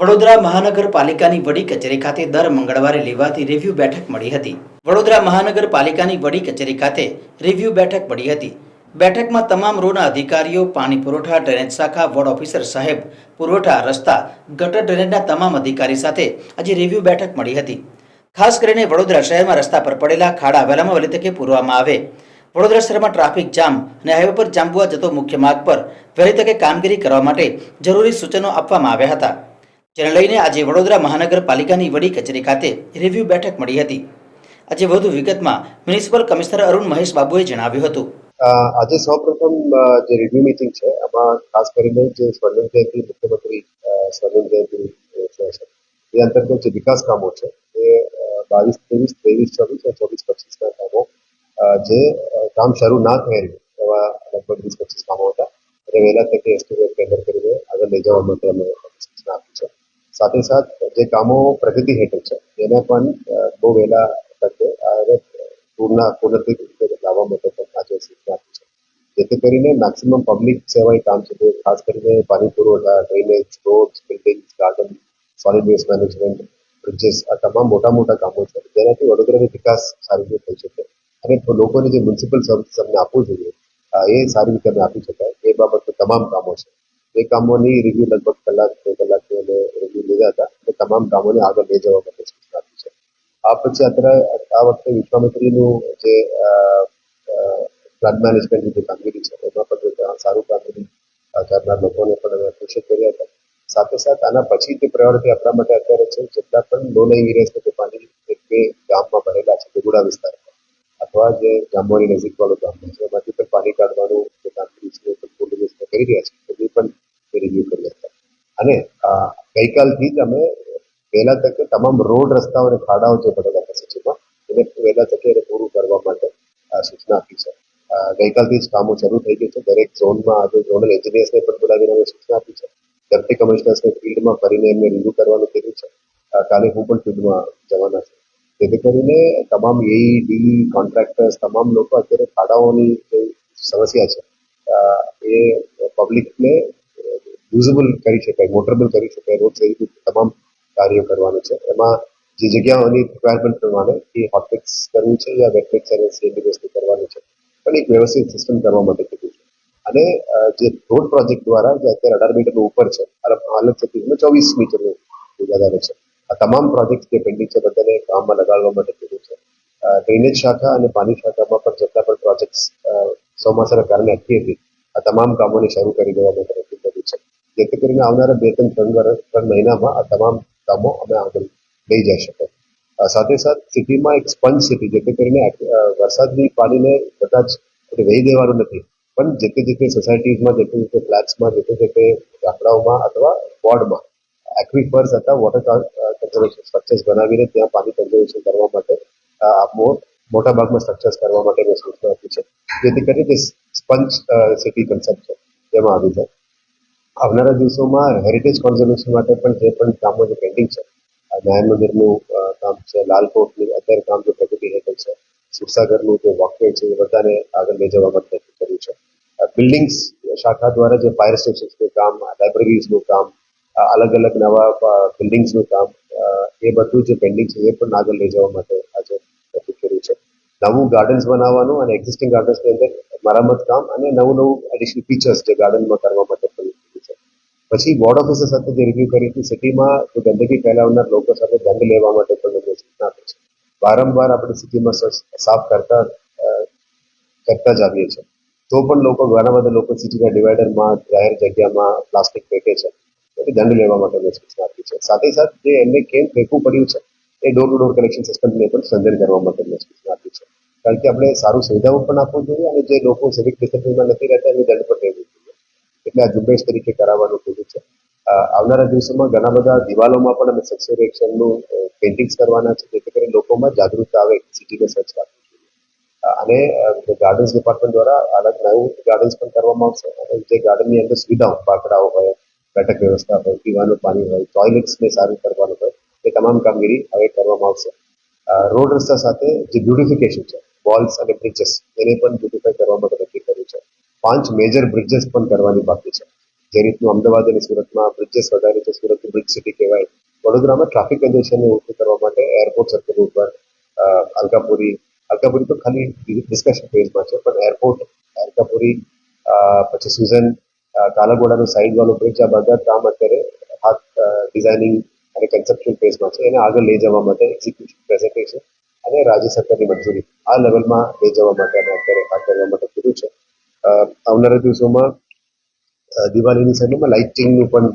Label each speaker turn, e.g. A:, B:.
A: વડોદરા મહાનગરપાલિકાની વડી કચેરી ખાતે દર મંગળવારે લેવાતી રિવ્યુ બેઠક મળી હતી. વડોદરા મહાનગરપાલિકાની વડી કચેરી ખાતે રિવ્યુ બેઠક મળી હતી. બેઠકમાં તમામ રોના અધિકારીઓ, પાણી પુરવઠા ડ્રેનેજ શાખા, વોર્ડ ઓફિસર સાહેબ, પુરવઠા, રસ્તા, ગટર ડ્રેનેજના તમામ અધિકારી સાથે આજે રિવ્યુ બેઠક મળી હતી. ખાસ કરીને વડોદરા શહેરમાં રસ્તા પર પડેલા ખાડા વહેલામાં વહેલી તકે પૂરવામાં આવે. વડોદરા શહેરમાં ટ્રાફિક જામ અને હાઈવે પર જાંબુઆ જતો મુખ્ય માર્ગ પર વહેલી તકે કામગીરી કરવા માટે જરૂરી સૂચનો આપવામાં આવ્યા હતા. જેને લઈને આજે વડોદરા મહાનગરપાલિકાની વડી કચેરી ખાતે રિવ્યુ બેઠક મળી હતી. આજે વધુ વિગતમાં મ્યુનિસિપલ કમિશનર અરુણ મહેશ બાબુએ જણાવ્યું હતું.
B: આજે સૌપ્રથમ જે રિવ્યુ મીટિંગ છે આમાં ખાસ કરીને જે સ્વર્ણિમ જયંતિ મુખ્યમંત્રી અ, સ્વર્ણિમ જયંતિ એ અંતર્ગત જે વિકાસ કામો છે એ બાવીસ ત્રેવીસ ત્રેવીસ ચોવીસ અને ચોવીસ પચીસના કામો જે કામ શરૂ ના થયેલ એવા લગભગ વીસ પચીસ કામો હતા. એને વહેલા તકે એસ્ટિમેટ કેન્દ્ર કરીને આગળ લઈ જવા માટે અમે સાથે સાથ જે કામો પ્રગતિ હેઠળ છે, એને પણ બહુ વહેલા તકે હવે પૂર્ણ લાવવા માટે પણ આજે સૂચના છે. જેથી કરીને મેક્સિમમ પબ્લિક સેવા કામ છે ખાસ કરીને પાણી પુરવઠા drainage road building garden solid waste management bridges આ તમામ મોટા મોટા કામો છે, જેનાથી વડોદરાનો વિકાસ સારી રીતે થઈ શકે. અને લોકોને જે મ્યુનિસિપલ સર્વિસ અમને આપવું જોઈએ એ સારી રીતે આપી શકાય. એ બાબતના તમામ કામો છે. એ કામોની રિવ્યુ લગભગ કલાક, બે રિવ્યુ લીધા હતા. એ તમામ કામોને આગળ લઈ જવા માટે સૂચના આપી છે. આ પછી અત્યારે આ વખતે વિશ્વામિત્રીનું જે ફ્લડ મેનેજમેન્ટની જે કામગીરી છે, એમાં પણ સારું કામગીરી કરનાર લોકોને પણ અમે એપ્રિશિએટ કર્યા હતા. સાથે સાથે આના પછી જે પ્રાયોરિટી આપણા માટે અત્યારે છે, જેટલા પણ લો લાઈંગ એરિયાઝ જે પાણી એક બે ગામમાં ભરેલા છે ગુડા વિસ્તારમાં, અથવા જે જાંબોની નજીક વાળું ગામ છે, એમાંથી પણ પાણી કાઢવાનું જે કામગીરી છે, એ પણ પૂર્ણ કરી રહ્યા છે એ પણ રિવ્યુ કરી હતા અને ગઈકાલથી જ અમે વહેલા તકે તમામ રોડ રસ્તાઓ અને ખાડાઓ જે પડેલા છે સિટીમાં, એને વહેલા તકે એને પૂરું કરવા માટે સૂચના આપી છે. ગઈકાલથી જ કામો શરૂ થઈ ગયું છે. દરેક ઝોનમાં આજે ઝોનલ એન્જિનિયર્સને પણ બોલાવીને અમે સૂચના આપી છે. ડેપ્ટી કમિશનર્સને ફિલ્ડમાં ફરીને એમને રિવ્યુ કરવાનું કીધું છે. કાલે હું પણ ફિલ્ડમાં જવાના છું. જેથી કરીને તમામ એઈ ડી કોન્ટ્રાક્ટર્સ તમામ લોકો અત્યારે ખાડાઓની જે સમસ્યા છે એ પબ્લિકને યુઝેબલ કરી શકાય મોટરેબલ કરી શકાય રોડ સહિત તમામ કાર્યો કરવાનું છે. એમાં જે જગ્યાઓની રિક્વાયરમેન્ટ પ્રમાણે એ હોટફિક્સ કરવું છે યા વેટફિક્સ અને સીએનડી વસ્તુ કરવાનું છે. પણ એક વ્યવસ્થિત સિસ્ટમ કરવા માટે કીધું છે. અને જે રોડ પ્રોજેક્ટ દ્વારા જે અત્યારે અઢાર મીટરનું ઉપર છે હાલત છત્રીસમાં ચોવીસ મીટરનું વધારે છે. આ તમામ પ્રોજેક્ટ જે પેન્ડિંગ છે, બધાને કામમાં લગાડવા માટે કીધું છે. ડ્રેનેજ શાખા અને પાણી શાખામાં પણ જેટલા પણ પ્રોજેક્ટ્સ ચોમાસાના કારણે અટકી હતી, આ તમામ કામોને શરૂ કરી દેવા માટે જેથી કરીને આવનારા બે ત્રણ ત્રણ વર્ષ ત્રણ મહિનામાં આ તમામ કામો અમે આગળ લઈ જઈ શકો સાથે સાથે સિટીમાં એક સ્પંજ સિટી, જેથી કરીને વરસાદની પાણીને આપણે વહી દેવાનું નથી, પણ જે તે જે તે સોસાયટીઝમાં, જે તે જે તે ફ્લેટ્સમાં, જે તે ગામડાઓમાં અથવા વોર્ડમાં એક્વિફર્સ હતા વોટર કન્ઝર્વેશન સ્ટ્રક્ચર્સ બનાવીને ત્યાં પાણી કન્ઝર્વેશન કરવા માટે આ મોટા ભાગમાં સ્ટ્રક્ચર્સ કરવા માટે મેં સૂચના આપી છે. જેથી કરીને તે સ્પંજ સિટી કન્સેપ્ટ છે તેમાં આવી જાય. આવનારા દિવસોમાં હેરિટેજ કોન્ઝર્વેશન માટે પણ જે પણ કામો જે પેન્ડિંગ છે નારાયણ મંદિરનું કામ છે, લાલકોટનું, અત્યારે કામ જે પ્રગતિ હેઠળ છે શિવસાગરનું જે વોકવે છે, એ બધાને આગળ લઈ જવા માટે કર્યું છે. બિલ્ડિંગ્સ શાખા દ્વારા જે ફાયર સ્ટેશન્સનું કામ લાઇબ્રેરીઝનું કામ અલગ અલગ નવા બિલ્ડિંગ્સનું કામ એ બધું જે પેન્ડિંગ છે, એ પણ આગળ લઈ જવા માટે આજે નક્કી કર્યું છે. નવું ગાર્ડન્સ બનાવવાનું અને એક્ઝિસ્ટિંગ ગાર્ડન્સની અંદર મરામત કામ અને નવું નવું એડિશનલ ફીચર્સ જે ગાર્ડનમાં કરવા માટે પછી બોર્ડ ઓફિસર સાથે જે રિવ્યુ કરી હતી, સિટીમાં તો ગંદકી ફેલાવનાર લોકો સાથે દંડ લેવા માટે પણ લોકો સૂચના આપે છે. વારંવાર આપણે સિટીમાં સાફ કરતા કરતા જ આવીએ છીએ. તો પણ લોકો, ઘણા બધા લોકો સિટીના ડિવાઈડરમાં, જાહેર જગ્યામાં પ્લાસ્ટિક ફેંકે છે. એટલે દંડ લેવા માટે મેં સૂચના આપી છે. સાથે સાથે જે એમને કેમ ફેંકવું પડ્યું છે, એ ડોર ટુ ડોર કલેક્શન સિસ્ટમને પણ સ્ટ્રેન્થન કરવા માટે મેં સૂચના આપી છે. કારણ કે આપણે સારું સુવિધાઓ પણ આપવું જોઈએ અને જે લોકો સિવિક ડિસિપ્લિનમાં નથી રહેતા એને દંડ પણ જોઈએ એટલે આ ઝુંબેશ તરીકે કરાવવાનું કીધું છે. આવનારા દિવસોમાં ઘણા બધા દિવાલોમાં પણ અમે સેક્સ્યુઅલ એક્શનનું પેઇન્ટિંગ્સ કરવાના છે, જેથી કરીને લોકોમાં જાગૃતતા આવે સિટીને સ્વચ્છ રાખવી અને ગાર્ડન્સ ડિપાર્ટમેન્ટ દ્વારા અલગ નવું ગાર્ડન્સ પણ કરવામાં આવશે. અને જે ગાર્ડનની અંદર સુવિધાઓ બાકડાઓ હોય, બેઠક વ્યવસ્થા હોય, પીવાનું પાણી હોય ટોયલેટ્સને સારું કરવાનું હોય, એ તમામ કામગીરી હવે કરવામાં આવશે. રોડ રસ્તા સાથે જે બ્યુટિફિકેશન છે વોલ્સ અને બ્રિજીસ એને પણ બ્યુટિફાઈ પાંચ મેજર બ્રિજેસ પણ કરવાની બાકી છે. જે રીતનું અમદાવાદ અને સુરતમાં બ્રિજેસ વધારે છે, સુરત બ્રિજ સિટી કહેવાય. વડોદરામાં ટ્રાફિક કન્જેશનને ઓછું કરવા માટે એરપોર્ટ સર્કલ ઉપર અલકાપુરી અલકાપુરી તો ખાલી ડિસ્કશન ફેઝમાં છે, પણ એરપોર્ટ અલકાપુરી પછી સુઝન કાલાગોડાનો કાલાઘોડાનું બ્રિજ આ બધા કામ અત્યારે હાથ ડિઝાઇનિંગ અને કન્સેપ્શન ફેઝમાં છે, એને આગળ લઈ જવા માટે એક્ઝિક્યુશન પ્રેઝન્ટેશન અને રાજ્ય સરકારની મંજૂરી આ લેવલમાં લઈ જવા માટે અમે અત્યારે હાથ ધરવા માટે કીધું છે. આવનારા દિવસોમાં અ, દિવાળીની સમયમાં લાઇટિંગનું પણ